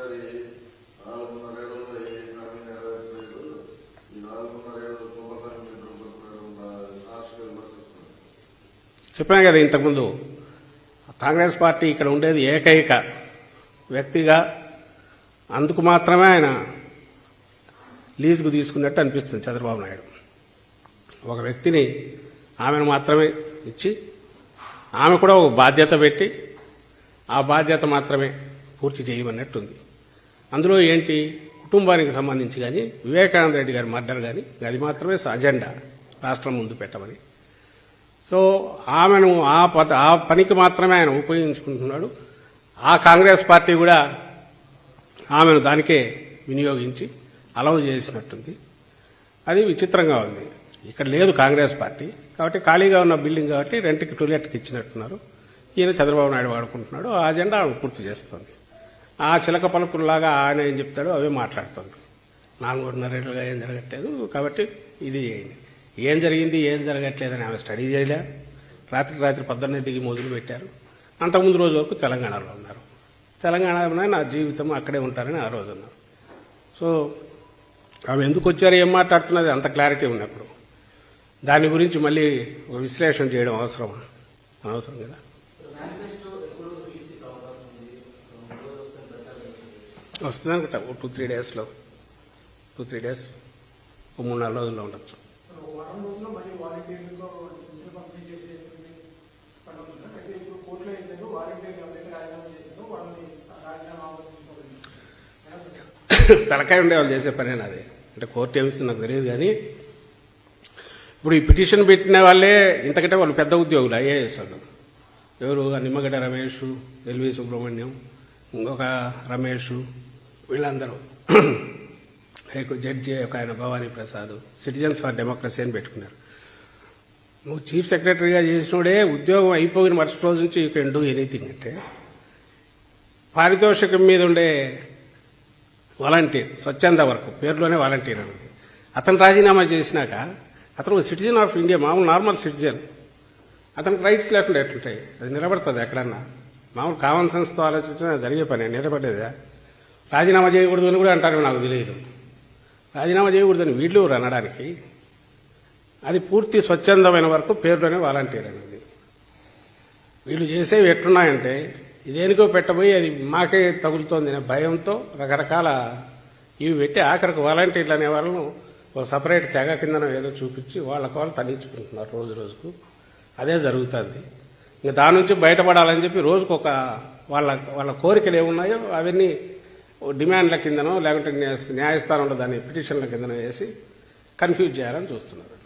ఈసారి నాలుగున్నరేళ్ళలో హామీ నెరవేర్చలేదు. ఈ చెప్పాను కదా ఇంతకుముందు కాంగ్రెస్ పార్టీ ఇక్కడ ఉండేది ఏకైక వ్యక్తిగా అందుకు మాత్రమే ఆయన లీజుకు తీసుకున్నట్టు అనిపిస్తుంది చంద్రబాబు నాయుడు. ఒక వ్యక్తిని ఆమెను మాత్రమే ఇచ్చి ఆమె కూడా ఒక బాధ్యత పెట్టి ఆ బాధ్యత మాత్రమే పూర్తి చేయమన్నట్టుంది. అందులో ఏంటి? కుటుంబానికి సంబంధించి కానీ వివేకానంద రెడ్డి గారి మర్డర్ కానీ అది మాత్రమే అజెండా రాష్ట్రం ముందు పెట్టమని. సో ఆమెను ఆ పద ఆ పనికి మాత్రమే ఆయన ఉపయోగించుకుంటున్నాడు. ఆ కాంగ్రెస్ పార్టీ కూడా ఆమెను దానికే వినియోగించి అలవ్ చేసినట్టుంది. అది విచిత్రంగా ఉంది. ఇక్కడ లేదు కాంగ్రెస్ పార్టీ. కాబట్టి ఖాళీగా ఉన్న బిల్డింగ్ కాబట్టి రెంట్కి టూలెట్కి ఇచ్చినట్టున్నారు. ఈయన చంద్రబాబు నాయుడు వాడుకుంటున్నాడు. ఆ అజెండా ఆమె పూర్తి చేస్తుంది. ఆ చిలక పలుకుల్లాగా ఆయన ఏం చెప్తాడో అవే మాట్లాడుతుంది. నాలుగున్నరేళ్ళుగా ఏం జరగట్లేదు కాబట్టి ఇది చేయండి. ఏం జరిగింది ఏం జరగట్లేదని ఆమె స్టడీ చేయలే. రాత్రికి రాత్రి పొద్దున్నే దిగి మొదలు పెట్టారు. అంతకుముందు రోజు వరకు తెలంగాణలో ఉన్నారు. తెలంగాణలోనే నా జీవితం అక్కడే ఉంటారని ఆ రోజు అన్నారు. సో ఆమె ఎందుకు వచ్చారు ఏం మాట్లాడుతున్నది అంత క్లారిటీ ఉన్నప్పుడు. దాని గురించి మళ్ళీ విశ్లేషణ చేయడం అవసరం అనవసరం కదా. వస్తుంది అనుకుంటా ఓ టూ త్రీ డేస్లో టూ త్రీ డేస్ ఓ మూడు నాలుగు రోజుల్లో ఉండొచ్చు. తలకాయ ఉండే వాళ్ళు చేసే పనేనా అది అంటే కోర్టు ఏమిస్తుంది నాకు తెలియదు కానీ ఇప్పుడు ఈ పిటిషన్ పెట్టిన వాళ్ళే ఇంతకంటే వాళ్ళు పెద్ద ఉద్యోగులు ఐఏఎస్ వాళ్ళు. ఎవరు? ఆ నిమ్మగడ్డ రమేష్ ఎల్వి సుబ్రహ్మణ్యం ఇంకొక రమేష్ వీళ్ళందరూ. హైకో జడ్జి ఒక ఆయన Bhavani Prasad citizens for democracy అని పెట్టుకున్నారు. నువ్వు చీఫ్ సెక్రటరీగా చేసినోడే ఉద్యోగం అయిపోయిన మరుసటి రోజు నుంచి యూ కెన్ డూ ఎనీథింగ్ అంటే పారితోషికం మీద ఉండే వాలంటీర్ స్వచ్ఛంద వరకు పేరులోనే వాలంటీర్ అని. అతను రాజీనామా చేసినాక అతను సిటిజన్ ఆఫ్ ఇండియా మామూలు నార్మల్ సిటిజన్. అతనికి రైట్స్ లేకుండా ఎట్లుంటాయి? అది నిలబడుతుంది ఎక్కడన్నా? మామూలు కామన్ సెన్స్తో ఆలోచించిన జరిగే పని నిలబడేదా? రాజీనామా చేయకూడదు అని కూడా అంటారు నాకు తెలియదు. రాజీనామా చేయకూడదని వీళ్ళు అనడానికి అది పూర్తి స్వచ్ఛందమైన వరకు పేరులోనే వాలంటీర్ అనేది. వీళ్ళు చేసేవి ఎట్లున్నాయంటే ఇదేనికో పెట్టబోయి అది మాకే తగులుతోంది అనే భయంతో రకరకాల ఇవి పెట్టి ఆఖరికి వాలంటీర్లు అనే వాళ్ళను ఒక సపరేట్ తెగ కిందన ఏదో చూపించి వాళ్ళకు వాళ్ళు తగ్గించుకుంటున్నారు రోజు రోజుకు. అదే జరుగుతుంది. ఇంకా దాని నుంచి బయటపడాలని చెప్పి రోజుకు ఒక వాళ్ళ వాళ్ళ కోరికలు ఏమున్నాయో అవన్నీ డిమాండ్ల కిందనో లేకుంటే న్యాయ- న్యాయస్థానంలో దాన్ని పిటిషన్ల కిందనో వేసి కన్ఫ్యూజ్ చేయాలని చూస్తున్నారు.